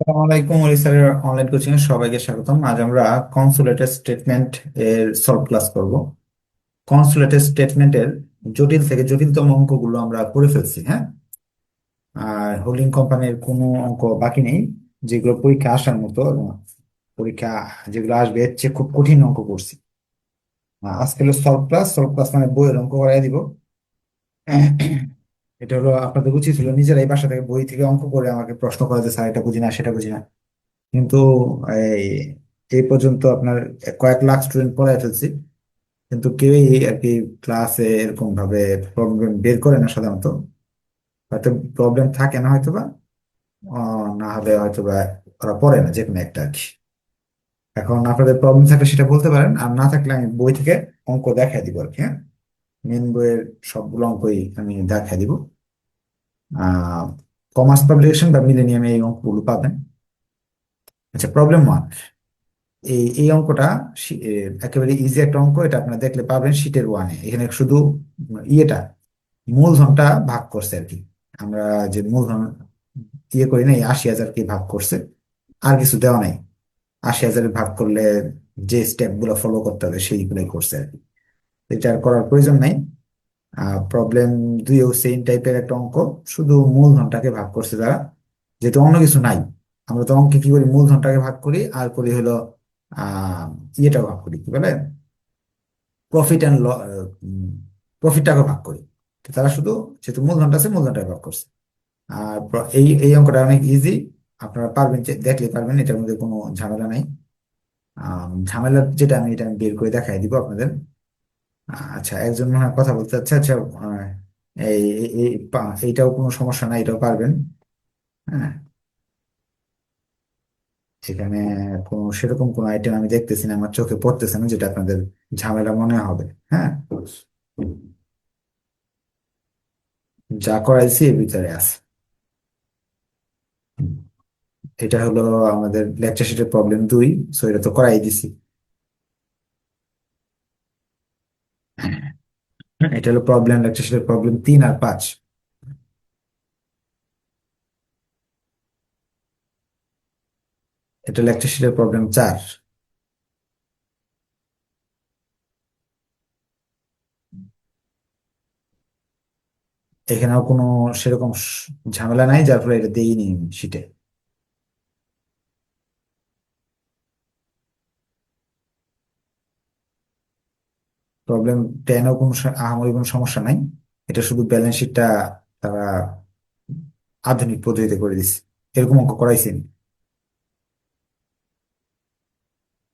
আসসালামু আলাইকুম স্যারের অনলাইন কোচিং এ সবাইকে স্বাগতম। আজ আমরা কনসোলেটেড স্টেটমেন্ট এর সলভ ক্লাস করব। কনসোলেটেড স্টেটমেন্টের জটিল থেকে জটিলতম অঙ্কগুলো আমরা করে ফেলছি হ্যাঁ? আর হোল্ডিং কোম্পানির কোনো অঙ্ক বাকি নেই, যেগুলো পরীক্ষা আসার মতো, পরীক্ষা যেগুলো আসবে, এর চেয়ে খুব কঠিন অঙ্ক করছি। আজকে হলো সলভ ক্লাস সলভ ক্লাস মানে বইয়ের অঙ্ক করাই দিব। এটা হলো আপনাদের উচিত ছিল নিজেরাই বাসা থেকে বই থেকে অঙ্ক করে আমাকে প্রশ্ন করা যে, স্যার, এটা বুঝি না, সেটা বুঝি না। কিন্তু এই এই পর্যন্ত আপনার কয়েক লাখ স্টুডেন্ট পড়ায় ফেলছি। কিন্তু কেউই আর কি ক্লাসে এরকম ভাবে প্রবলেম বের করে না সাধারণত। হয়তো প্রবলেম থাকে না হয়তো বা না হলে হয়তো বা ওরা পড়ে না যে কোনো একটা আর কি। এখন আপনাদের প্রবলেম থাকলে সেটা বলতে পারেন, আর না থাকলে আমি বই থেকে অঙ্ক দেখাই দিব আর কি হ্যাঁ? মেন বইয়ের সবগুলো অঙ্কই আমি দেখাই দিব। কমার্স পাবলিকেশন বা মিলেনিয়ামে এই অঙ্কগুলো পাবেন। আচ্ছা প্রবলেম ওয়ান এই এই অঙ্কটা একেবারে ইজি একটা অঙ্ক, এটা আপনারা দেখলে পাবেন শীটের ওয়ানে এখানে শুধু ইয়েটা, মূলধনটা ভাগ করছে আর কি। আমরা যে মূলধন ইয়ে করি না, এই আশি হাজারকে ভাগ করছে, আর কিছু দেওয়া নাই। আশি হাজারে ভাগ করলে যে স্টেপগুলো ফলো করতে হবে, সেইগুলোই করছে আর কি। এটা আর করার প্রয়োজন নাই। প্রবলেম দুইও সেম টাইপের একটা অঙ্ক, শুধু মূলধনটাকে ভাগ করছে তারা যেহেতু অন্য কিছু নাই, আমরা তো অঙ্কে কি করি? মূলধনটাকে ভাগ করি, আর করি হলো আহ ইয়েটা ভাগ করি, কি বলে? প্রফিট অ্যান্ড প্রফিটটাকে ভাগ করি। তারা শুধু, যেহেতু মূলধনটা আছে, মূলধনটাকে ভাগ করছে। আর এই এই অঙ্কটা অনেক ইজি আপনারা পারবেন দেখলে পারবেন, এটার মধ্যে কোনো ঝামেলা নাই। ঝামেলা যেটা আমি, এটা আমি বের করে দেখাই দিব আপনাদের। আচ্ছা একজন মনে কথা বলতে চাচ্ছে। আচ্ছা এই এইটাও কোনো সমস্যা নাই, এটাও পারবেন। হ্যাঁ। সেখানে কোনো, সেরকম কোনো আইটেম আমি দেখতেছি না, আমার চোখে পড়তেছে না, যেটা আপনাদের ঝামেলা মনে হবে। হ্যাঁ। যা করাইছি, এর ভিতরে আছে। এটা হলো আমাদের লেকচার শিটের প্রবলেম দুই সো এটা তো করাই দিছি। এটা হলো প্রবলেম লেকচার শিটের প্রবলেম তিন আর পাঁচ। এটা লেকচার শিটের প্রবলেম চার। এখানেও কোনো সেরকম ঝামেলা নাই, যার ফলে এটা দেইনি শিটে প্রবলেম টেনও কোনো আহামরি কোনো সমস্যা নাই। এটা শুধু ব্যালেন্স শিটটা তারা আধুনিক পদ্ধতিতে করে দিচ্ছে এরকম অঙ্ক করাইছেন।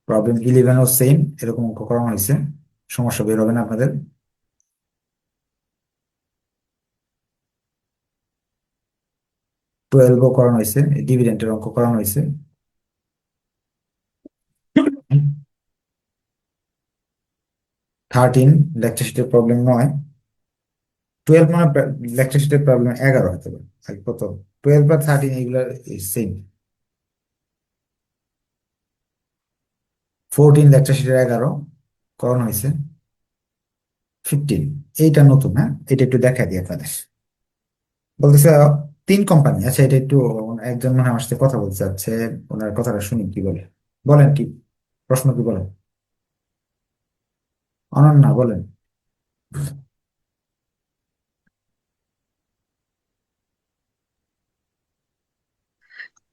প্রবলেম ইলেভেনও সেম এরকম অঙ্ক করানো হয়েছে। সমস্যা বের হবে না আপনাদের। টুয়েলভও করানো হয়েছে। ডিভিডেন্টের অঙ্ক করানো হয়েছে। থার্টিন লেকচার শিটের প্রবলেম নয়। টুয়েলভ মানে লেকচার শিটের প্রবলেম এগারো হতে পারে। আর কত? টুয়েলভ আর থার্টিন এগুলো সেম ফোরটিন লেকচার শিটের এগারো, করানো হয়েছে। ফিফটিন এইটা নতুন হ্যাঁ? এটা একটু দেখা দিই আপনাদের। বলতেছে তিন কোম্পানি আচ্ছা এটা একটু একজন মানে আমার সাথে কথা বলতে চাচ্ছে, ওনার কথাটা শুনি কি বলে। বলেন কি? প্রশ্ন কি বলেন? অনন্যা বলেন।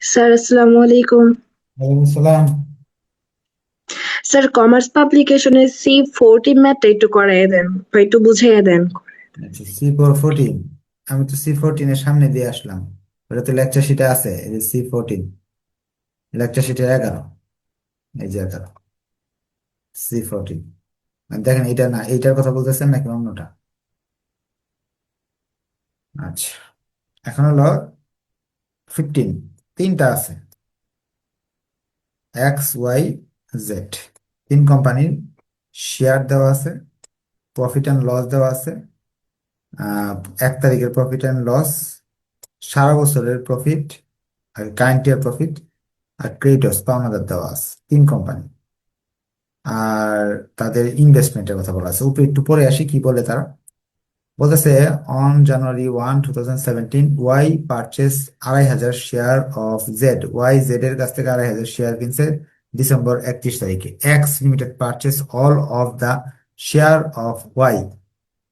স্যার আসসালামু আলাইকুম। ওয়ালাইকুম আসসালাম। স্যার কমার্স পাবলিকেশনের সি ফোরটি ম্যাথটা একটু করাই দেন বা একটু বুঝিয়ে দেন। আচ্ছা সি ফোর ফোরটিন আমি তো সি ফোরটিন এর সামনে দিয়ে আসলাম। ওটা তো লেকচার শিটে আছে এই যে সি ফোরটিন লেকচার শিটে এগারো। এই যে এগারো। সি ফোরটিন দেখেন এটা না, এইটার কথা বলতেছেন নাকি অন্যটা? আচ্ছা এখন হলো ফিফটিন তিনটা আছে। এক্স ওয়াই জেড তিন কোম্পানির শেয়ার দেওয়া আছে প্রফিট অ্যান্ড লস দেওয়া আছে এক তারিখের প্রফিট অ্যান্ড লস সারা বছরের প্রফিট আর কারেন্ট ইয়ার প্রফিট আর ক্রেডিটর্স পাওনাদার দেওয়া আছে, তিন কোম্পানি আর তাদের ইনভেস্টমেন্টের কথা বলা আছে। উপরে একটু পরে আসি, কি বলে তারা? বলতেছে on January one two thousand seventeen Y purchase আড়াই হাজার share of Z Y Z এর কাছ থেকে আড়াই হাজার শেয়ার কিনছে ডিসেম্বর একত্রিশ তারিখে? X limited purchase all of the share of Y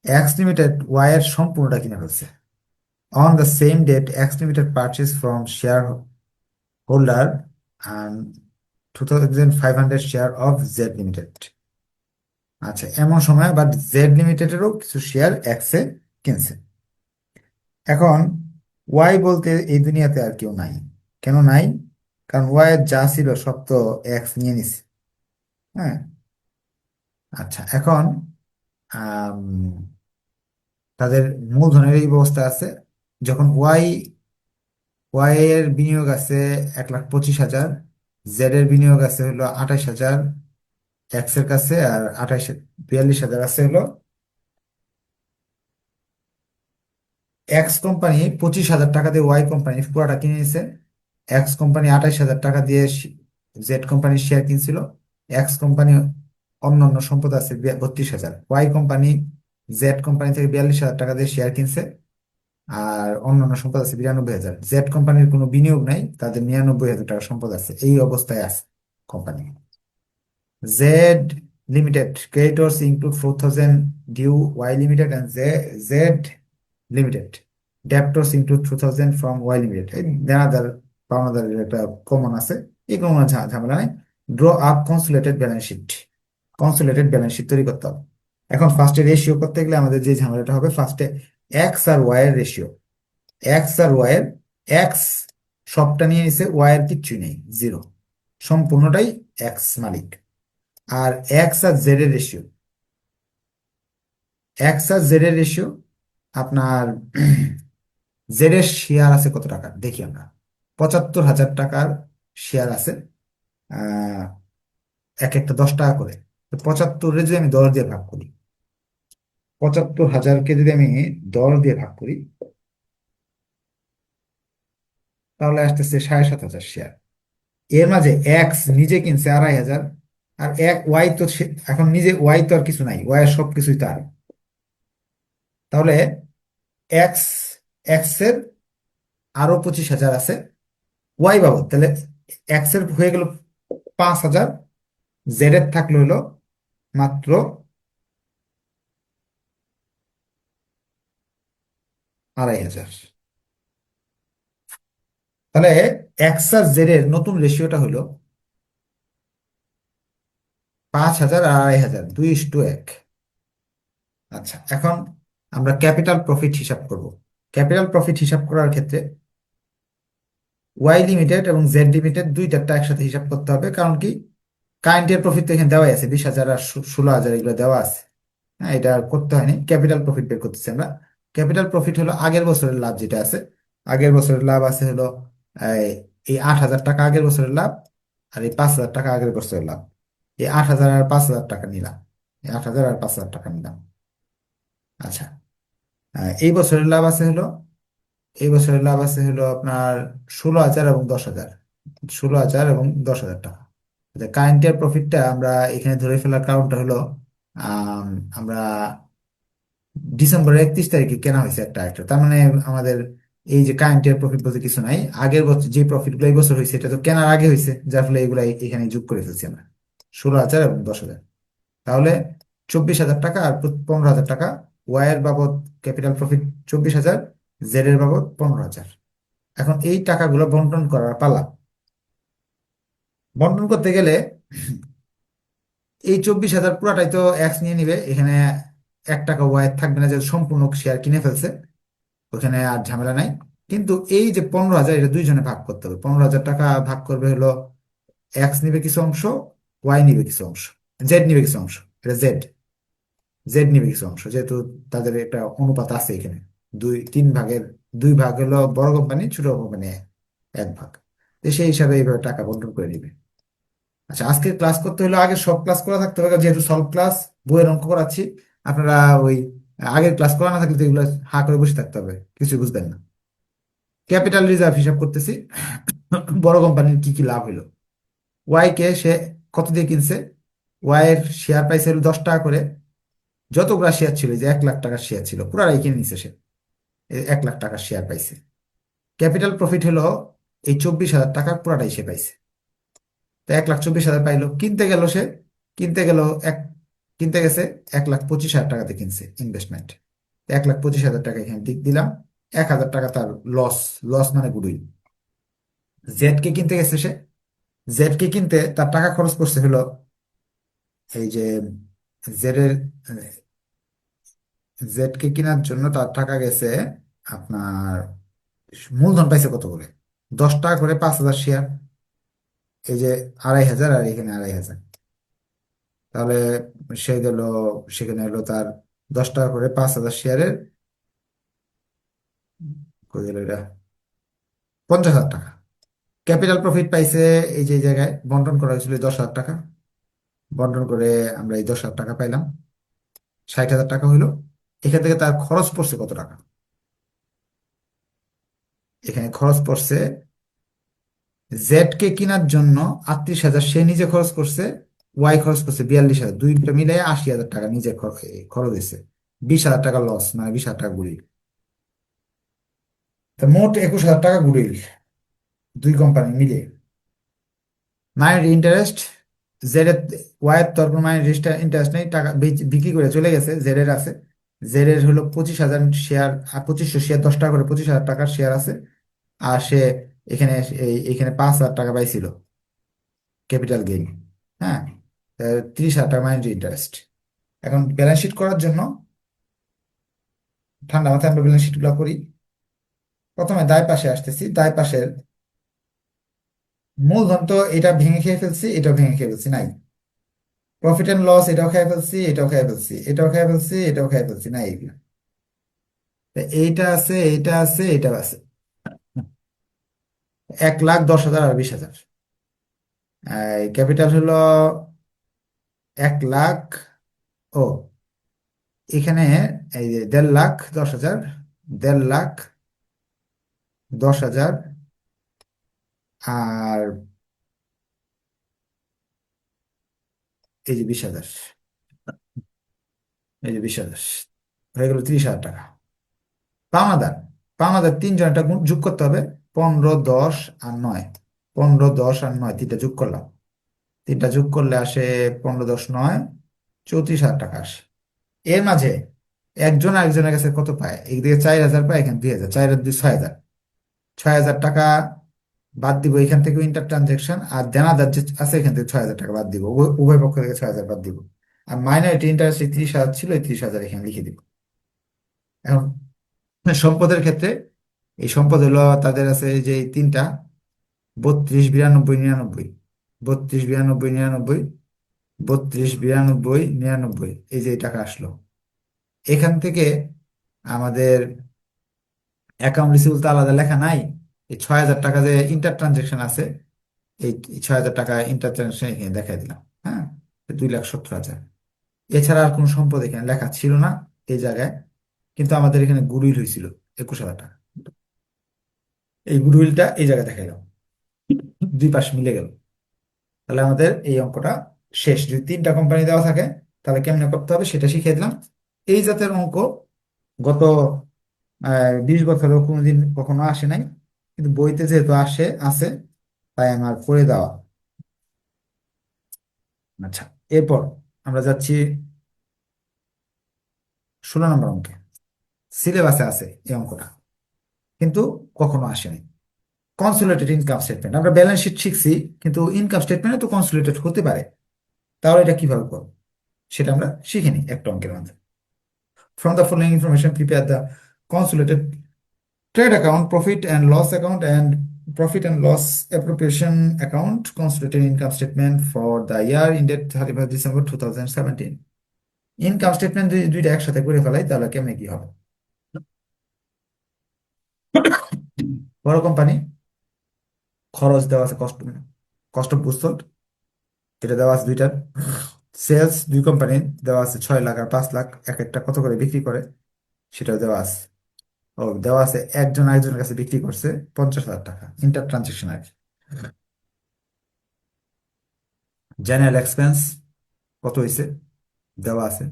X limited Y এর সম্পূর্ণটা কিনে ফেলছে। On the same date X limited purchase from shareholder and 2500 share of Z limited আচ্ছা এমন সময় বাট জেড লিমিটেডেরও কিছু শেয়ার এক্সে কিনছে। এখন ওয়াই বলতে এই দুনিয়াতে আর কেউ নাই। কেন নাই? কারণ ওয়াই যা ছিল সব তো এক্স নিয়ে নিছে। হ্যাঁ? আচ্ছা এখন তাদের মূলধনের এই ব্যবস্থা আছে। যখন ওয়াই ওয়াই এর বিনিয়োগ আছে এক লাখ পঁচিশ হাজার জেড এর বিনিয়োগ আছে হলো আঠাশ হাজার এক্সের কাছে আর আঠাশ, বিয়াল্লিশ হাজার আছে হলো এক্স কোম্পানি পঁচিশ হাজার টাকা দিয়ে ওয়াই কোম্পানি পুরাটা কিনে নিছে। এক্স কোম্পানি আঠাশ হাজার টাকা দিয়ে জেড কোম্পানির শেয়ার কিনছিল। এক্স কোম্পানি অন্য অন্য সম্পদ আছে বত্রিশ হাজার। ওয়াই কোম্পানি জেড কোম্পানি থেকে বিয়াল্লিশ হাজার টাকা দিয়ে শেয়ার কিনছে। আর অন্যান্য সম্পদ আছে বিরানব্বই হাজার। জেড কোম্পানির কোনো বিনিয়োগ নাই, তাদের নিরানব্বই হাজার টাকা সম্পদ আছে। এই অবস্থায় আছে company. Z limited creditors include four thousand due Y limited and Z limited debtors include two thousand from Y limited এই দেনাদার, পাওনাদারের একটা কমন আছে। এই কোনো ঝামেলা নাই। Draw up consolidated balance sheet consolidated balance sheet তৈরি করতে হবে। এখন ফার্স্টে রেশিও করতে গেলে আমাদের যে ঝামেলাটা হবে ফার্স্টে এক্স আর ওয়াই এর রেশিও এক্স আর ওয়াই এর এক্স সবটা নিয়ে নিছে ওয়াই এর নেই জিরো সম্পূর্ণটাই এক্স মালিক। আর এক্স আর জেড এর রেশিও এক্স আর জেড এর রেশিও আপনার জেড এর শেয়ার আছে কত টাকার? দেখি আমরা। পঁচাত্তর হাজার টাকার শেয়ার আছে এক একটা দশ টাকা করে। পঁচাত্তরে যদি আমি দশ দিয়ে ভাগ করি পঁচাত্তর হাজারকে যদি আমি দশ দিয়ে ভাগ করি, তাহলে আসতেছে সাড়ে সাত হাজার শেয়ার এর মাঝে এক্স নিজে কিনছে আড়াই হাজার, আর এক ওয়াই তো এখন নিজে ওয়াই তো আর কিছু নাই ওয়াই সব কিছুই তার। তাহলে এক্স এক্সের আরও পঁচিশ হাজার আছে ওয়াই বাবদ। তাহলে এক্সের হয়ে গেল পাঁচ হাজার জেড এর থাকল হলো মাত্র আড়াই হাজার। তাহলে এক্স আর জেড এর নতুন রেশিওটা হলো পাঁচ হাজার আড়াই হাজার, দুই ইস টু এক। আচ্ছা এখন আমরা ক্যাপিটাল প্রফিট হিসাব করব। ক্যাপিটাল প্রফিট হিসাব করার ক্ষেত্রে ওয়াই লিমিটেড এবং জেড লিমিটেড দুইটারটা একসাথে হিসাব করতে হবে, কারণ কি? কারেন্টের প্রফিট তো এখানে দেওয়াই আছে, বিশ হাজার আর ষোলো হাজার এগুলো দেওয়া আছে। হ্যাঁ এটা করতে হয়নি, ক্যাপিটাল প্রফিট বের করতেছি আমরা। ক্যাপিটাল প্রফিট হলো আগের বছরের লাভ যেটা আছে। আগের বছরের লাভ আছে হলো, এই আট হাজার টাকা আগের বছরের লাভ আর এই পাঁচ হাজার টাকা আগের বছরের লাভ। এই আট হাজার আর পাঁচ হাজার টাকা নিলাম। এই আট হাজার আর পাঁচ হাজার টাকা নিলাম। আচ্ছা এই বছরের লাভ আছে হলো, এই বছরের লাভ আছে হলো আপনার ষোলো হাজার এবং দশ হাজার। ষোলো হাজার এবং দশ হাজার টাকা। কারেন্ট ইয়ার প্রফিটটা আমরা এখানে ধরে ফেলার কারণটা হলো আমরা ডিসেম্বরের একত্রিশ তারিখে কেনা হয়েছে একটা একটা। তার মানে আমাদের এই যে কারেন্ট ইয়ার প্রফিট বলতে কিছু নাই, আগের বছর যে প্রফিটগুলো এই বছর হয়েছে, এটা তো কেনার আগে হয়েছে, যার ফলে এগুলা এখানে যোগ করে ফেলছি আমরা। ষোলো হাজার এবং দশ হাজার। তাহলে চব্বিশ হাজার টাকা আর পনেরো হাজার টাকা ওয়াই এর বাবদ ক্যাপিটাল প্রফিট চব্বিশ হাজার জেড এর বাবদ পনেরো হাজার। এখন এই টাকাগুলো বন্টন করার পালা। বন্টন করতে গেলে এই চব্বিশ হাজার পুরাটাই তো এক্স নিয়ে নিবে, এখানে এক টাকা ওয়াই থাকবে না যে সম্পূর্ণ শেয়ার কিনে ফেলছে ওখানে আর ঝামেলা নাই। কিন্তু এই যে পনেরো হাজার এটা দুইজনে ভাগ করতে হবে। পনেরো হাজার টাকা ভাগ করবে হলো এক্স নিবে কিছু অংশ ওয়াই নিবে কিছু অংশ জেড নিবে কিছু অংশ, এটা জেড জেড নিবে কিছু অংশ, যেহেতু তাদের একটা অনুপাত আছে এখানে। দুই, তিন ভাগের, দুই ভাগ হলো বড় কোম্পানি ছোট কোম্পানি এক ভাগ। সেই হিসাবে এইভাবে টাকা বন্টন করে নিবে। আচ্ছা আজকে ক্লাস করতে হলে আগে সব ক্লাস করা থাকতে হবে যেহেতু সলভ ক্লাস বইয়ের অঙ্ক করাচ্ছি আপনারা ওই, আগের ক্লাস করা না থাকলে তো এগুলো হা করে বসে থাকতে হবে, কিছু বুঝবেন না। ক্যাপিটাল রিজার্ভ হিসাব করতেছি, বড় কোম্পানির কি কি লাভ হলো ওয়াই কে সে কত দিয়ে কিনছে? ওয়াই এর শেয়ার প্রাইস হলো দশ টাকা করে। যতগুলা শেয়ার ছিল, যে এক লাখ টাকার শেয়ার ছিল পুরাটাই কিনে নিছে সে এক লাখ টাকার শেয়ার পাইছে ক্যাপিটাল প্রফিট হলো এই চব্বিশ হাজার টাকা পুরাটাই সে পাইছে। তো এক লাখ চব্বিশ হাজার পাইলো, কিনতে গেল সে, কিনতে গেল এক কিনতে গেছে এক লাখ পঁচিশ হাজার টাকাতে কিনছে ইনভেস্টমেন্ট এক লাখ পঁচিশ হাজার টাকা এখানে দিক দিলাম, এক হাজার টাকা তার লস লস মানে গুডউইল। জেড কে কিনতে গেছে সে। জেড কে কিনতে তার টাকা খরচ করছে হলো এই যে জেড এর জেড কে কেনার জন্য তার টাকা গেছে আপনার মূলধন পাইছে কত করে? দশ টাকা করে পাঁচ হাজার শেয়ার এই যে আড়াই হাজার আর এখানে আড়াই হাজার। তাহলে সে গেল সেখানে হলো তার দশ টাকা করে, পাঁচ হাজার শেয়ারের পঞ্চাশ হাজার টাকা। ক্যাপিটাল প্রফিট পাইছে এই যে জায়গায়, বন্টন করা হয়েছিল দশ হাজার টাকা। বন্টন করে আমরা এই দশ হাজার টাকা পাইলাম। ষাট হাজার টাকা হইল। এখান থেকে তার খরচ পড়ছে কত টাকা? এখানে খরচ পড়ছে জেড কে কেনার জন্য আটত্রিশ হাজার সে নিজে খরচ করছে ওয়াই খরচ করছে বিয়াল্লিশ হাজার, দুইটা মিলে আশি হাজার টাকা নিজে খর- খরচ হয়েছে বিশ হাজার টাকা লস মানে বিশ হাজার টাকা গুড়িল। মোট একুশ হাজার টাকা গুড়িল, দুই কোম্পানি মিলে। মাইনের ইন্টারেস্ট জেড এর ওয়াই এর তরফ মাইনের ইন্টারেস্ট নেই, টাকা বিক্রি করে চলে গেছে জেড এর আছে। জেড এর হলো পঁচিশ হাজার শেয়ার পঁচিশশো শেয়ার দশ টাকা করে পঁচিশ হাজার টাকার শেয়ার আছে। আর সে এখানে এখানে পাঁচ হাজার টাকা পাইছিল। ক্যাপিটাল গেইন হ্যাঁ? তিরিশ হাজার টাকা মাইনের ইন্টারেস্ট এখন ব্যালেন্স শিট করার জন্য ঠান্ডা মাথায় আমরা ব্যালেন্স শিটগুলো করি। প্রথমে দায় পাশে আসতেছি। দায় পাশের মূলধন তো এটা ভেঙে খেয়ে ফেলছি, এটাও ভেঙে খেয়ে ফেলছি, নাই। প্রফিট এন্ড লস এটাও খেয়ে ফেলছি, এটাও খেয়ে ফেলছি, এটাও খেয়ে ফেলছি, এটাও খেয়ে ফেলছি না এইগুলো এইটা আছে এইটা আছে এটাও আছে। এক লাখ দশ হাজার আর বিশ হাজার। ক্যাপিটাল হলো এক লাখ, ও, এখানে এই যে দেড় লাখ দশ হাজার, দেড় লাখ দশ হাজার, আর এই যে বিশ হাজার, এই যে বিশ হাজার, হয়ে গেল ত্রিশ হাজার টাকা। পাওনাদার পাওনাদার তিনজনটা গুণ- যোগ করতে হবে পনেরো, দশ আর নয়, পনেরো, দশ আর নয়, তিনটা যোগ করলাম। তিনটা যোগ করলে আসে পনেরো দশ নয়, চৌত্রিশ হাজার টাকা আসে। এর মাঝে একজন আরেকজনের কাছে কত পায়? একদিকে চার হাজার পায়, এখানে দুই হাজার, চার হাজার দুই, ছয় হাজার। ছয় হাজার টাকা বাদ দিব এখান থেকে ইন্টার ট্রানজেকশন আর দেনাদার যে আছে এখান থেকে ছয় হাজার টাকা বাদ দিব। উভয় পক্ষ থেকে ছয় হাজার বাদ দিব। আর মাইনরিটি ইন্টারেস্ট ত্রিশ হাজার ছিল, এই ত্রিশ হাজার এখানে লিখে দিব। এখন, সম্পদের ক্ষেত্রে এই সম্পদ হলো তাদের আছে যে তিনটা, বত্রিশ, বিরানব্বই, নিরানব্বই। বত্রিশ, বিরানব্বই, নিরানব্বই, বত্রিশ, বিরানব্বই, নিরানব্বই, এই যে টাকা আসলো। এখান থেকে আমাদের অ্যাকাউন্ট রিসিভেবল তো আলাদা লেখা নাই, এই ছয় হাজার টাকা যে ইন্টার ট্রানজেকশন আছে, এই ছয় হাজার টাকা ইন্টার ট্রানজেকশন এখানে দেখাই দিলাম হ্যাঁ? দুই লাখ সত্তর হাজার। এছাড়া আর কোনো সম্পদ এখানে লেখা ছিল না এই জায়গায়, কিন্তু আমাদের এখানে গুডউইল হয়েছিল একুশ হাজার টাকা। এই গুডউইলটা এই জায়গায় দেখাইলাম। দুই পাশ মিলে গেল। তাহলে আমাদের এই অঙ্কটা শেষ। যদি তিনটা কোম্পানি দেওয়া থাকে, তাহলে কেমনে করতে হবে সেটা শিখিয়ে দিলাম। এই জাতের অঙ্ক গত বিশ বছরও কোনোদিন কখনো আসে নাই, কিন্তু বইতে যেহেতু আসে, আছে, তাই আমার করে দেওয়া। আচ্ছা এরপর আমরা যাচ্ছি ষোলো নম্বর অঙ্কে। সিলেবাসে আছে এই অঙ্কটা, কিন্তু কখনো আসেনি কনসুলেটেড ইনকাম স্টেটমেন্ট আমরা ব্যালেন্স শিট শিখছি, কিন্তু ইনকাম স্টেটমেন্ট তো কনসুলেটেড হতে পারে। তাহলে এটা কীভাবে করব? সেটা আমরা শিখিনি একটা অঙ্কের মাধ্যমে from the following information prepare the consolidated trade account profit and loss account and profit and loss appropriation account consolidated income statement for the year in thirty first December two thousand seventeen income statement যদি দুইটা একসাথে করে ফেলাই, তাহলে কেমন কি হবে? বড় কোম্পানি খরচ দেওয়া আছে কষ্ট কষ্ট পুস্তক এটা দেওয়া আছে দুইটার সেলস দুই কোম্পানি দেওয়া আছে ছয় লাখ আর পাঁচ লাখ, এক একটা কত করে বিক্রি করে, সেটাও দেওয়া আছে। ও, দেওয়া আছে একজন আরেকজনের কাছে বিক্রি করছে পঞ্চাশ হাজার টাকা ইন্টার ট্রানজেকশন আর জেনারেল এক্সপেন্স কত হয়েছে দেওয়া আছে।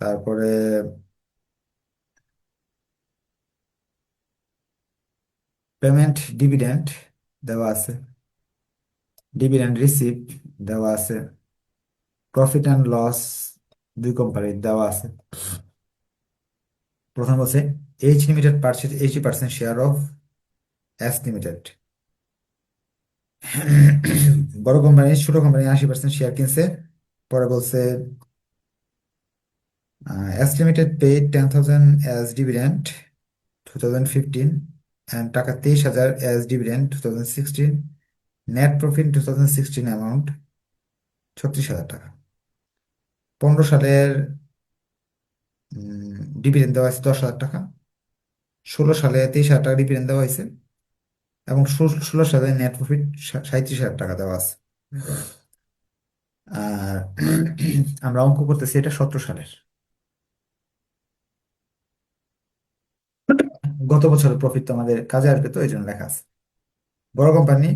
তারপরে পেমেন্ট ডিভিডেন্ড দেওয়া আছে ডিভিডেন্ড রিসিভ দেওয়া আছে প্রফিট অ্যান্ড লস দুই কোম্পানির দেওয়া আছে প্রথম হচ্ছে H limited purchase eighty percent share of S limited বড় কোম্পানি ছোট কোম্পানি আশি পার্সেন্ট শেয়ার কিনছে। পরে বলছে S limited paid ten thousand as dividend two thousand fifteen টাকা তেইশ হাজার as dividend two thousand sixteen net profit two thousand sixteen amount ছত্রিশ হাজার টাকা। পনেরো সালের ডিভিডেন্ড দেওয়া হয়েছে দশ হাজার টাকা। ষোলো সালে তেইশ হাজার টাকা ডিভিডেন্ড দেওয়া হয়েছে এবং ষোলো সালে নেট প্রফিট সাঁত্রিশ হাজার টাকা দেওয়া আছে। আর আমরা অঙ্ক করতেছি এটা সতেরো সালের। গত বছরের প্রফিট তো আমাদের কাজে আসবে তো এই জন্য লেখা আছে। বড় কোম্পানি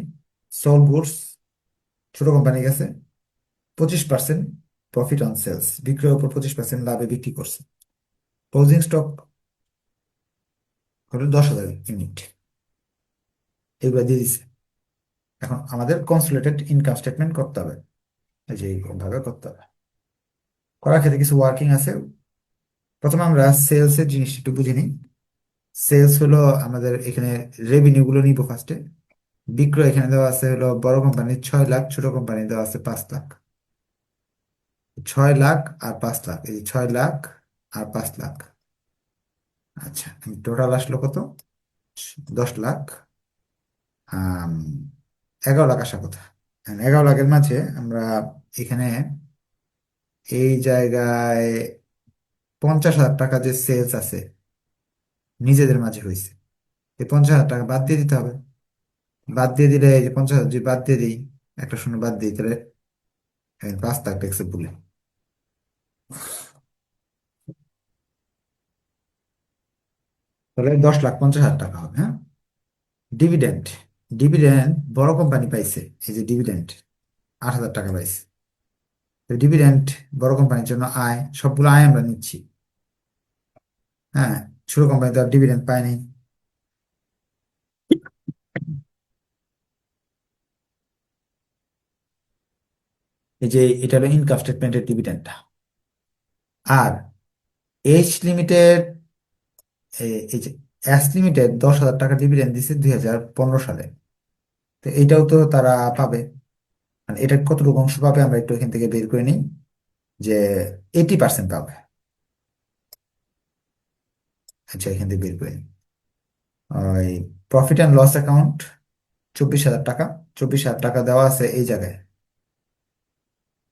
সোল গুডস ছোট কোম্পানি গেছে, পঁচিশ পার্সেন্ট প্রফিট অন সেলস বিক্রয়ের উপর পঁচিশ পার্সেন্ট লাভে বিক্রি করছে। ক্লোজিং স্টক হলো দশ হাজার ইউনিট এগুলো দিয়ে দিছে। এখন আমাদের কনসুলেটেড ইনকাম স্টেটমেন্ট করতে হবে। এই যে এইভাবে করতে হবে। করার ক্ষেত্রে কিছু ওয়ার্কিং আছে। প্রথমে আমরা সেলস এর জিনিসটা একটু বুঝে নিই। সেলস হলো আমাদের এখানে রেভিনিউ গুলো নিব ফার্স্টে বিক্রয় এখানে দেওয়া আছে হলো বড় কোম্পানির ছয় লাখ, ছোট কোম্পানি দেওয়া আছে পাঁচ লাখ। ছয় লাখ আর পাঁচ লাখ, এই ছয় লাখ আর পাঁচ লাখ। আচ্ছা টোটাল আসলো কত? দশ লাখ। এগারো লাখ আসা কথা। এগারো লাখের মাঝে আমরা এখানে এই জায়গায় পঞ্চাশ হাজার টাকা যে সেলস আছে নিজেদের মাঝে হয়েছে। এই পঞ্চাশ হাজার টাকা বাদ দিয়ে দিতে হবে। বাদ দিয়ে দিলে এই যে পঞ্চাশ হাজার যদি বাদ দিয়ে দিই, একটা শূন্য বাদ দিই, তাহলে পাঁচ লাখ ট্যাক্সে ভুলে তাহলে দশ লাখ পঞ্চাশ হাজার টাকা হবে হ্যাঁ? ডিভিডেন্ড ডিভিডেন্ড বড় কোম্পানি পাইছে, এই যে ডিভিডেন্ড আট হাজার টাকা পাইছে। ডিভিডেন্ড বড় কোম্পানির জন্য আয়, সবগুলো আয় আমরা নিচ্ছি। হ্যাঁ? ছোট কোম্পানি তো আর ডিভিডেন্ড পায়নি এই যে, এটা হলো ইনকাম স্টেটমেন্টের ডিভিডেন্ডটা আর এইচ লিমিটেড এই যে এস লিমিটেড দশ হাজার টাকা ডিভিডেন্ড দিছে দুই হাজার পনেরো সালে। তো এটাও তো তারা পাবে। মানে এটা কতটুকু অংশ পাবে আমরা একটু এখান থেকে বের করে নিই যে এইটি পার্সেন্ট পাবে। আচ্ছা এখান থেকে বের করে ওই প্রফিট অ্যান্ড লস অ্যাকাউন্ট চব্বিশ হাজার টাকা। চব্বিশ হাজার টাকা দেওয়া আছে এই জায়গায়।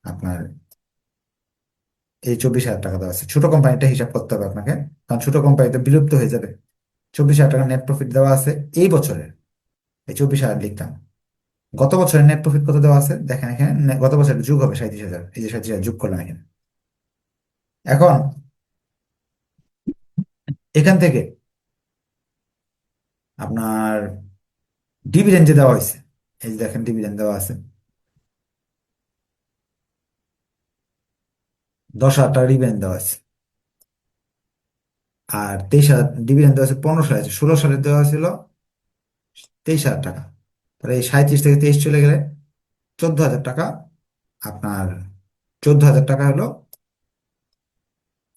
আপনার এই চব্বিশ হাজার টাকা দেওয়া আছে। ছোট কোম্পানিটা হিসাব করতে হবে আপনাকে, কারণ ছোট কোম্পানিতে বিলুপ্ত হয়ে যাবে। চব্বিশ হাজার টাকা নেট প্রফিট দেওয়া আছে এই বছরের। এই চব্বিশ হাজার লিখতাম। গত বছরের নেট প্রফিট কত দেওয়া আছে? দেখেন এখানে, গত বছরের যুগ হবে সাঁত্রিশ হাজার। এই যে সাঁত্রিশ হাজার, যুগ করলাম এখানে। এখন এখান থেকে আপনার ডিভিডেন্ড যে দেওয়া হয়েছে। এই যে দেখেন ডিভিডেন্ড দেওয়া আছে। দশ হাজার টাকা ডিভিডেন্ড দেওয়া আছে আর তেইশ হাজার ডিভিডেন্ড দেওয়া আছে পনেরো সালে। ষোলো সালে দেওয়া ছিল তেইশ হাজার টাকা। তাহলে এই সাঁত্রিশ থেকে তেইশ চলে গেলে চোদ্দ হাজার টাকা। আপনার চোদ্দ হাজার টাকা হলো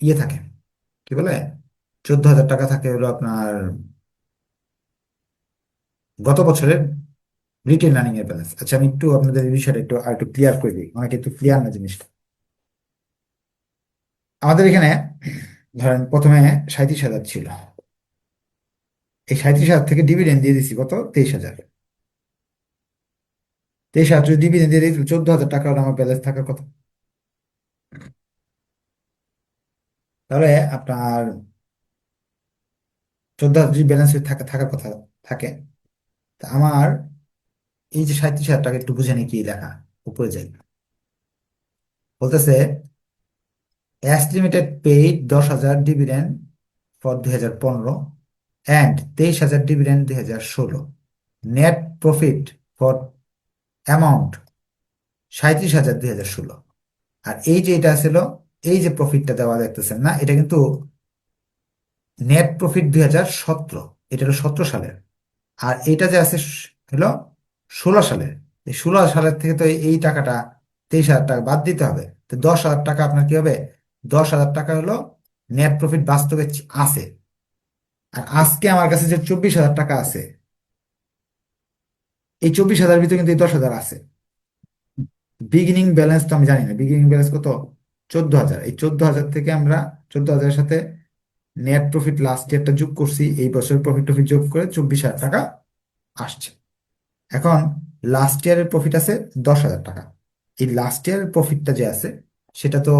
ইয়ে থাকে। কি বলে? চোদ্দ হাজার টাকা থাকে হলো আপনার গত বছরের রিটেন আর্নিং এর ব্যালেন্স আচ্ছা আমি একটু আপনাদের এই বিষয়টা একটু আর একটু ক্লিয়ার করে দিই। অনেক একটু ক্লিয়ার না জিনিসটা। আমাদের এখানে ধরেন প্রথমে সাঁত্রিশ হাজার ছিল। এই সাঁত্রিশ হাজার থেকে ডিভিডেন্ড দিয়ে দিচ্ছি কত? তেইশ হাজার। তেইশ হাজার যদি ডিভিডেন্ড দিয়ে দিই চোদ্দ হাজার টাকা আমার ব্যালেন্স থাকার কথা। তাহলে আপনার চোদ্দ হাজার যদি ব্যালেন্স থাকা, থাকার কথা থাকে। তা আমার এই যে সাঁত্রিশ হাজার টাকা একটু বুঝে নিই কি লেখা, উপরে যাই। বলতেছে অ্যাস লিমিটেড পেইড দশ হাজার ডিভিডেন্ড ফর দুই হাজার পনেরো অ্যান্ড তেইশ হাজার ডিভিডেন্ড দুই হাজার ষোলো। নেট প্রফিট ফর অ্যামাউন্ট সাঁত্রিশ হাজার দুই হাজার ষোলো। আর এই যে এটা ছিল, এই যে প্রফিটটা দেওয়া দেখতেছেন না, এটা কিন্তু নেট প্রফিট দুই হাজার সতেরো, এটা হলো সতেরো সালের। আর এটা যে আছে হলো ষোলো সালের। এই ষোলো সালের থেকে তো এই টাকাটা তেইশ হাজার টাকা বাদ দিতে হবে। তো দশ হাজার টাকা আপনার কি হবে? দশ হাজার টাকা হলো নেট প্রফিট বাস্তবে আছে। আর আজকে আমার কাছে যে চব্বিশ হাজার টাকা আছে, এই চব্বিশ হাজার ভিতরে কিন্তু এই দশ হাজার আছে। বিগিনিং ব্যালেন্স তো আমি জানি না। বিগিনিং ব্যালেন্স কত? চোদ্দ হাজার। এই চোদ্দ হাজার থেকে আমরা, চোদ্দ হাজারের সাথে নেট প্রফিট লাস্ট ইয়ারটা যোগ করছি, এই বছরের প্রফিট টফিট যোগ করে চব্বিশ হাজার টাকা আসছে। এখন লাস্ট ইয়ারের প্রফিট আছে দশ হাজার টাকা। এই লাস্ট ইয়ারের প্রফিটটা যে আছে, সেটা তো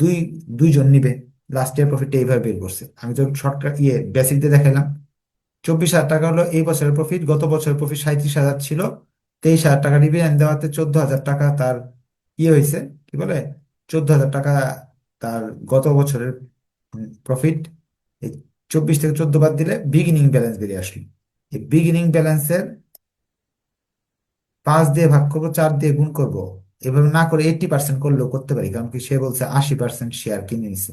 দুই, দুইজন নিবে। লাস্ট ইয়ার প্রফিটটা এইভাবে বের করছে। আমি তো শর্টকাট ইয়ে বেসিক দিয়ে চব্বিশ হাজার টাকা হলো এই বছরের প্রফিট গত বছরের প্রফিট সাঁত্রিশ হাজার ছিল, তেইশ হাজার টাকা নিবে ডিভিডেন্ড দেওয়াতে চোদ্দ হাজার টাকা তার ইয়ে হয়েছে, কি বলে? চোদ্দ হাজার টাকা তার গত বছরের প্রফিট এই চব্বিশ থেকে চোদ্দ বাদ দিলে বিগিনিং ব্যালেন্স বেরিয়ে আসলো। এই বিগিনিং ব্যালেন্সের পাঁচ দিয়ে ভাগ করব, চার দিয়ে গুণ করব, এভাবে না করে এইটি পার্সেন্ট করলেও করতে পারি, কারণ কি সে বলছে আশি পার্সেন্ট শেয়ার কিনে নিছে।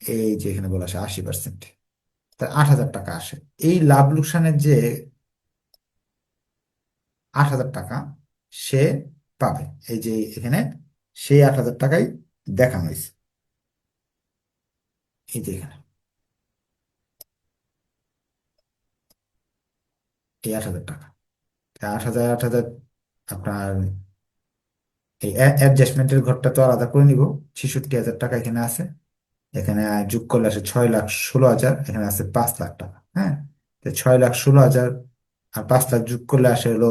এই যে এখানে বলা আছে আশি পার্সেন্ট তা আট হাজার টাকা আসে। এই লাভ লোকসানের যে আট হাজার টাকা সে পাবে। এই যে এখানে সেই আট হাজার টাকাই দেখানো হয়েছে। এই যে এখানে। এই আট হাজার টাকা। আট হাজার আট হাজার আপনার এই অ্যাডজাস্টমেন্টের ঘরটা তো আলাদা করে নিব। ছেষট্টি হাজার টাকা এখানে আছে। এখানে যোগ করলে আসে ছয় লাখ ষোলো হাজার, এখানে আছে পাঁচ লাখ টাকা হ্যাঁ? ছয় লাখ ষোলো হাজার আর পাঁচ লাখ যোগ করলে আসে হলো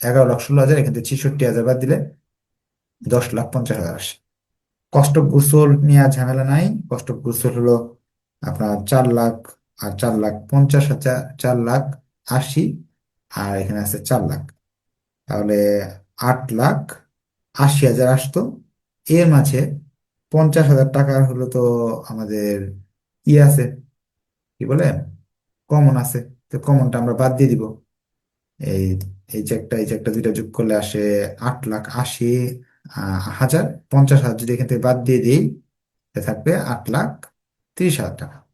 এগারো লাখ ষোলো হাজার, এখান থেকে ছেষট্টি হাজার বাদ দিলে দশ লাখ পঞ্চাশ হাজার আসে। অফ গুডস নিয়ে ঝামেলা নাই। গুডস সোল্ড হলো আপনার চার লাখ আর চার লাখ পঞ্চাশ হাজার চার লাখ আশি আর এখানে আছে চার লাখ। তাহলে আট লাখ আশি হাজার আসতো। এর মাঝে পঞ্চাশ হাজার টাকার হলো তো আমাদের ই আছে। কি বলে? কমন আছে। তো কমনটা আমরা বাদ দিয়ে দিব। এই এই যে একটা এই চেকটা দুইটা যোগ করলে আসে আট লাখ আশি। হাজার পঞ্চাশ হাজার যদি এখান থেকে বাদ দিয়ে দিই থাকবে আট লাখ তিরিশ হাজার টাকা।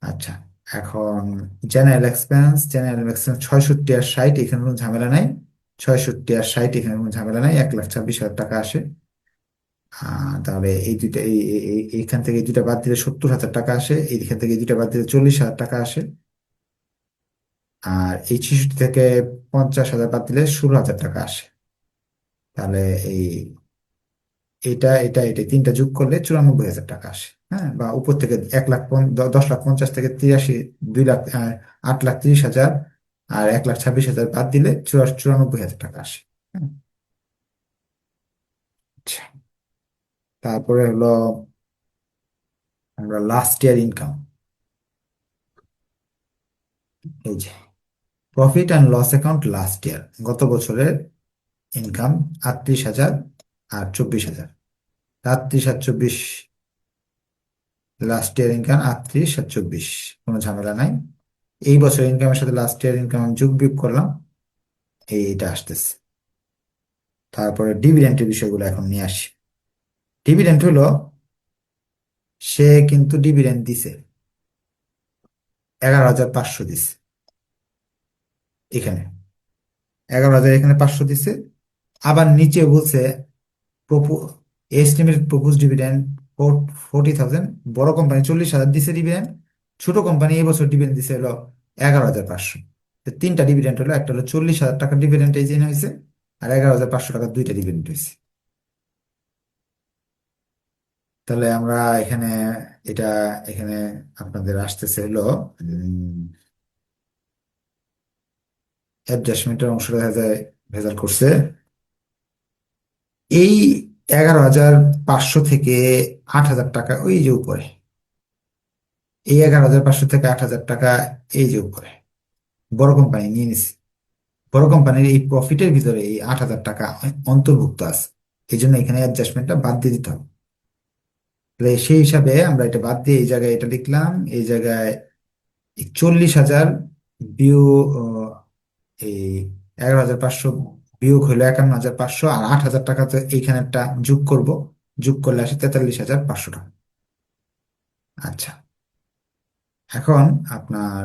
আচ্ছা এখন জেনারেল এক্সপেন্স জেনারেল এক্সপেন্স ছয়ষট্টি আর ষাট, এখানে কোনো ঝামেলা নাই। ছয়ষট্টি আর ষাট, এখানে কোনো ঝামেলা নাই। এক লাখ ছাব্বিশ হাজার টাকা আসে। তাহলে এই দুইটা, এই, এই- এই- এইখান থেকে এই দুইটা বাদ দিলে সত্তর হাজার টাকা আসে। এইখান থেকে এই দুইটা বাদ দিলে চল্লিশ হাজার টাকা আসে। আর এই ছেষট্টি থেকে পঞ্চাশ হাজার বাদ দিলে ষোলো হাজার টাকা আসে। তাহলে এই এটা এটা এটা তিনটা যোগ করলে চুরানব্বই হাজার টাকা আসে হ্যাঁ? বা উপর থেকে এক লাখ দশ লাখ পঞ্চাশ থেকে তিরাশি দুই লাখ আট লাখ তিরিশ হাজার আর এক লাখ ছাব্বিশ হাজার বাদ দিলে চুরা- চুরানব্বই হাজার টাকা আসে হ্যাঁ, আচ্ছা তারপরে হলো আমরা লাস্ট ইয়ার ইনকাম এই যে profit and loss account last year গত বছরের ইনকাম আটত্রিশ হাজার আর চব্বিশ হাজার। আটত্রিশ আর চব্বিশ লাস্ট ইয়ার ইনকাম আটত্রিশ আর চব্বিশ, কোনো ঝামেলা নাই। এই বছর ইনকামের সাথে লাস্ট ইয়ার ইনকাম আমি যোগ বিয়োগ করলাম, এইটা আসতেছে। তারপরে ডিভিডেন্টের বিষয়গুলো এখন নিয়ে আসি। ডিভিডেন্ট হলো, সে কিন্তু ডিভিডেন্ট দিছে, এগারো হাজার পাঁচশো দিছে। এখানে, এগারো হাজার এখানে পাঁচশো দিছে আবার নিচে বলছে estimated propose dividend forty thousand, বড় কোম্পানি চল্লিশ হাজার দিছে ডিভিডেন্ড, ছোট কোম্পানি এবছর বছর ডিভিডেন্ড দিছে হলো এগারো হাজার পাঁচশো। তিনটা ডিভিডেন্ড হলো, একটা হলো চল্লিশ হাজার টাকা ডিভিডেন্ড এই জন্য হয়েছে, আর এগারো হাজার পাঁচশো টাকা দুইটা ডিভিডেন্ড হয়েছে। তাহলে আমরা এখানে, এটা এখানে আপনাদের আসতেছে হলো অ্যাডজাস্টমেন্টের অংশটা ভেজাল করছে। এই এগারো হাজার পাঁচশো থেকে আট হাজার টাকা ওই যে উপরে। এই এগারো হাজার পাঁচশো থেকে আট হাজার টাকা এই যে উপরে। বড় কোম্পানি নিয়ে নিছে। বড় কোম্পানির এই প্রফিটের ভিতরে এই আট হাজার টাকা অন্তর্ভুক্ত আছে। এই জন্য এখানে অ্যাডজাস্টমেন্টটা বাদ দিয়ে দিতে হবে। তাহলে সেই হিসাবে আমরা এটা বাদ দিয়ে এই জায়গায় এটা লিখলাম। এই জায়গায় চল্লিশ হাজার বিয়োগ এই এগারো হাজার পাঁচশো বিয়োগ হলো একান্ন হাজার পাঁচশো আর আট হাজার টাকা তো এইখানে একটা যোগ করব। যোগ করলে আসে তেতাল্লিশ হাজার পাঁচশো টাকা। আচ্ছা। এখন আপনার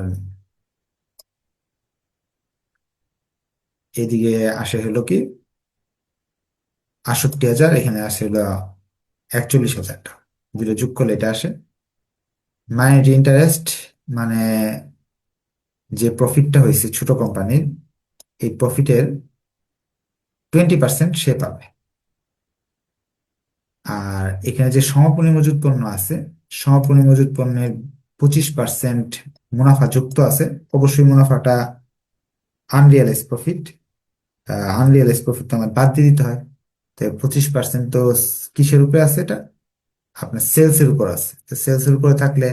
এদিকে আসে হলো কি? আটষট্টি হাজার, এখানে আসে হলো একচল্লিশ হাজার টাকা। দুটো যোগ করলে এটা আসে। মাইনরিটি ইন্টারেস্ট মানে যে প্রফিটটা হয়েছে ছোট কোম্পানির এই প্রফিটের টোয়েন্টি পার্সেন্ট সে পাবে। আর এখানে যে সমাপনী মজুত পণ্য আছে সমাপনী মজুত পণ্যের পঁচিশ পার্সেন্ট মুনাফা যুক্ত আছে। অবশ্যই মুনাফাটা আনরিয়ালাইজ প্রফিট আনরিয়ালাইজ প্রফিট তো আমার বাদ দিয়ে দিতে হয়। তো পঁচিশ পার্সেন্ট তো কিসের উপরে আছে এটা? আপনার সেলসের উপর আছে। তো সেলসের উপরে থাকলে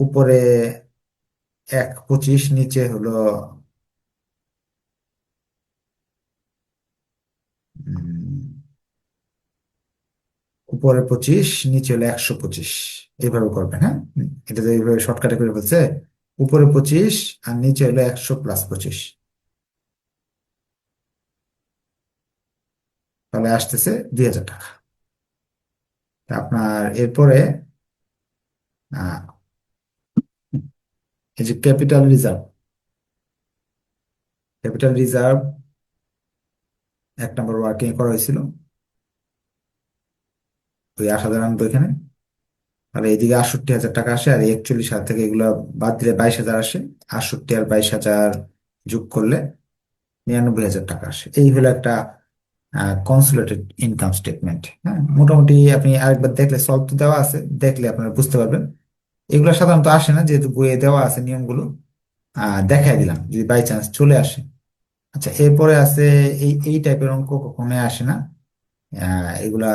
উপরে এক পঁচিশ, নিচে হলো উপরে পঁচিশ, নিচে হলো একশো পঁচিশ। এইভাবে করবেন হ্যাঁ? এটা তো এইভাবে শর্টকাটে করে বলছে। উপরে পঁচিশ আর নিচে হলো একশো প্লাস পঁচিশ। তাহলে আসতেছে দুই হাজার টাকা। আপনার এরপরে এই যে ক্যাপিটাল রিজার্ভ। ক্যাপিটাল রিজার্ভ এক নম্বর ওয়ার্কিং করা হয়েছিল। ওই আট হাজার আনব এখানে। তাহলে এইদিকে আটষট্টি হাজার টাকা আসে, আর একচল্লিশ হাজার থেকে এগুলো বাদ দিলে বাইশ হাজার আসে। আটষট্টি আর বাইশ হাজার যোগ করলে নিরানব্বই হাজার টাকা আসে। এই হলো একটা কনসোলিডেটেড ইনকাম স্টেটমেন্ট হ্যাঁ? মোটামুটি আপনি আরেকবার দেখলে সলভ তো দেওয়া আছে, দেখলে আপনারা বুঝতে পারবেন। এগুলো সাধারণত আসে না, যেহেতু বইয়ে দেওয়া আছে নিয়মগুলো। দেখাই দিলাম, যদি বাই চান্স চলে আসে। আচ্ছা এরপরে আছে এই এই টাইপের অঙ্ক কখনোই আসে না। এগুলা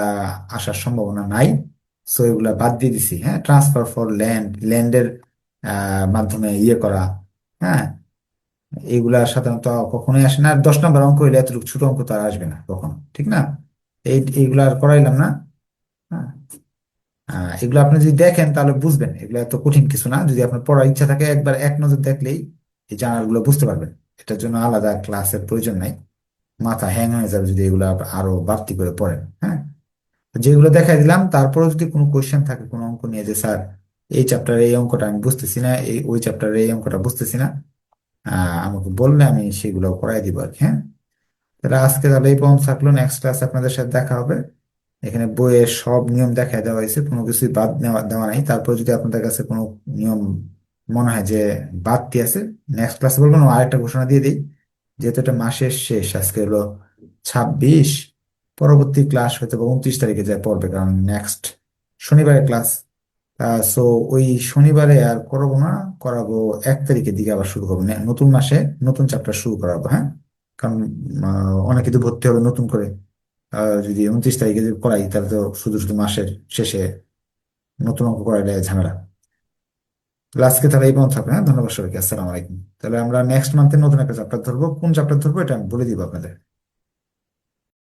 আসার সম্ভাবনা নাই। সো এগুলা বাদ দিয়ে দিছি হ্যাঁ? ট্রান্সফার ফর ল্যান্ড ল্যান্ডের মাধ্যমে ইয়ে করা হ্যাঁ? এগুলা সাধারণত কখনোই আসে না। আর দশ নম্বর অঙ্ক হইলে এতটুকু ছোট অঙ্ক তো আর আসবে না কখনো, ঠিক না? এই, এইগুলা আর করাইলাম না হ্যাঁ? এগুলো আপনি যদি দেখেন তাহলে বুঝবেন। এগুলো এত কঠিন কিছু না। যদি আপনার পড়ার ইচ্ছা থাকে, একবার এক নজর দেখলেই এই জানালাগুলো বুঝতে পারবেন। এটার জন্য আলাদা ক্লাসের প্রয়োজন নাই। মাথা হ্যাং হয়ে যাবে যদি এগুলো আরও বাড়তি করে পড়েন হ্যাঁ? যেগুলো দেখাই দিলাম তারপরে যদি কোনো কোয়েশ্চেন থাকে, কোনো অঙ্ক নিয়ে যে, স্যার, এই চ্যাপ্টারে এই অঙ্কটা আমি বুঝতেছি না, এই, ওই চ্যাপ্টারে এই অঙ্কটা বুঝতেছি না। আমাকে বললে আমি সেগুলো করাই দিব আর কি হ্যাঁ? তাহলে আজকে তাহলে এই পর্যন্ত থাকল। নেক্সট ক্লাস আপনাদের সাথে দেখা হবে। এখানে বইয়ের সব নিয়ম দেখায় দেওয়া হয়েছে, কোনো কিছুই বাদ নেওয়া, দেওয়া নাই। তারপর যদি আপনাদের কাছে কোনো নিয়ম মনে হয় যে বাড়তি আছে নেক্সট ক্লাসে বলবেন আরেকটা ঘোষণা দিয়ে দিই। যেহেতু এটা মাসের শেষ, আজকে হলো ছাব্বিশ, পরবর্তী ক্লাস হয়তো বা উনত্রিশ তারিখে যায় পড়বে, কারণ নেক্সট শনিবারের ক্লাস সো ওই শনিবারে আর করাবো না, করাবো এক তারিখের দিকে আবার শুরু করব নতুন মাসে নতুন চ্যাপ্টার শুরু করাবো হ্যাঁ? কারণ অনেকে তো ভর্তি হবে নতুন করে। যদি উনত্রিশ তারিখে যদি করাই তাহলে তো শুধু শুধু মাসের শেষে নতুন অঙ্ক করাইলে ঝামেলা। আজকে তাহলে এই পর্যন্ত থাকবে হ্যাঁ? ধন্যবাদ সবাইকে, আসসালামু আলাইকুম। তাহলে আমরা নেক্সট মান্থে নতুন একটা চ্যাপ্টার ধরবো। কোন চ্যাপ্টার ধরবো? এটা আমি বলে দিব আপনাদের।